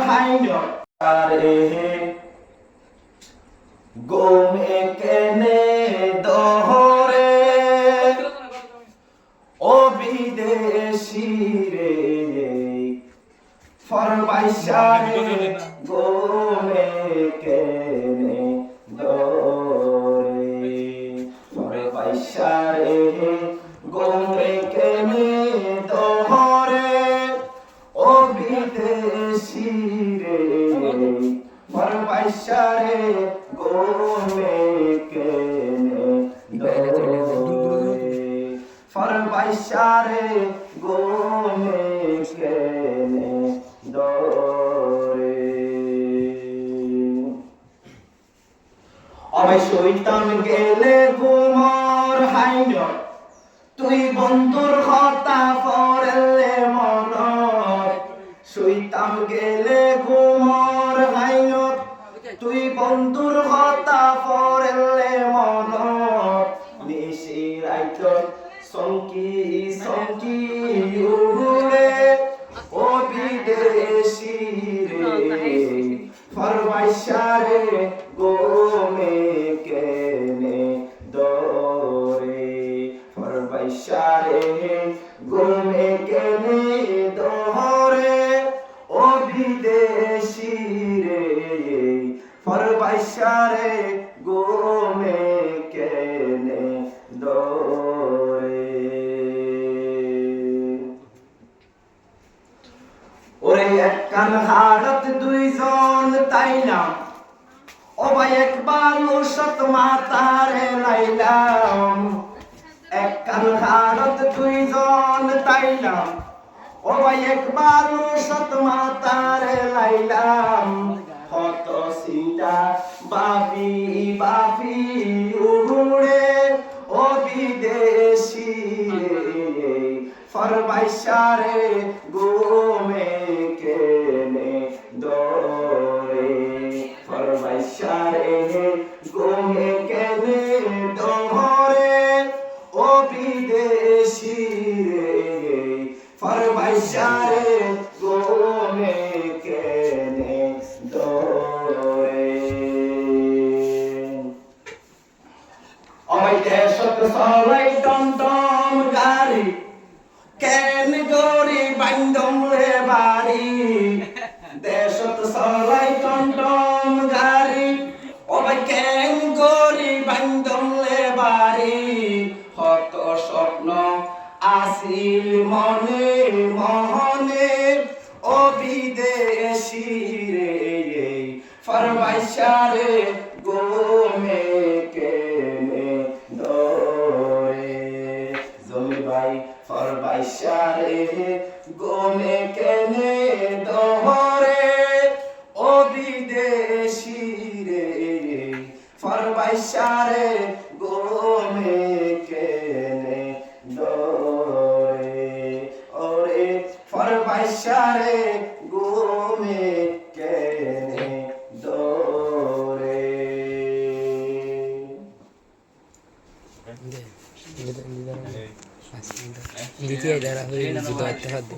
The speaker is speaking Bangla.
হাইন আরে গোমে কেনে দহরে ও বিদেশি রে ফরমাইশারে গোমে কেনে দরে ফরমাইশারে গোমে বিদেশি রে ফরমাইশারে গোমে কেনে দরে গোমে কেনে দরে অবাই শৈতান গেলে হাইন তুই বন্ধুর হতা ফরেলে উড়ে ও বিদেশি রে ফরমাইশারে গোমে কেনে দরে, ফরমাইশারে গোমে কেনে দরে ও বিদেশি রে ফরমাইশারে ওরে এক দুইজন তাইলাম। ও ভাই একবার সত মাতারে লাইলাম এক কান হাড়ত দুইজন তাইলাম। ও ভাই একবার সত মাতারে লাইলাম হত সিটা বাপি বাপি উড়ে ও বিদেশি ফরমাইশারে গোমে ওই দেশত চলাই টমটম গাড়ি। কেন গরি বান্ধম রে বাড়ি? দেশত চলাই টমটম গাড়ি। ওই কেন গরি বান্ধম রে বাড়ি? হত স্বপ্ন আসিল মনে মহনে। ও বিদেশি রে ফরমাইশারে গোমে গোমে কেনে দহরে ও বিদেশি রে ফরবাইশারে গোমে কেনে দরে ওরে ফরমাইশারে দ্বিতীয় যারা হয়ে যেত আত্মহাত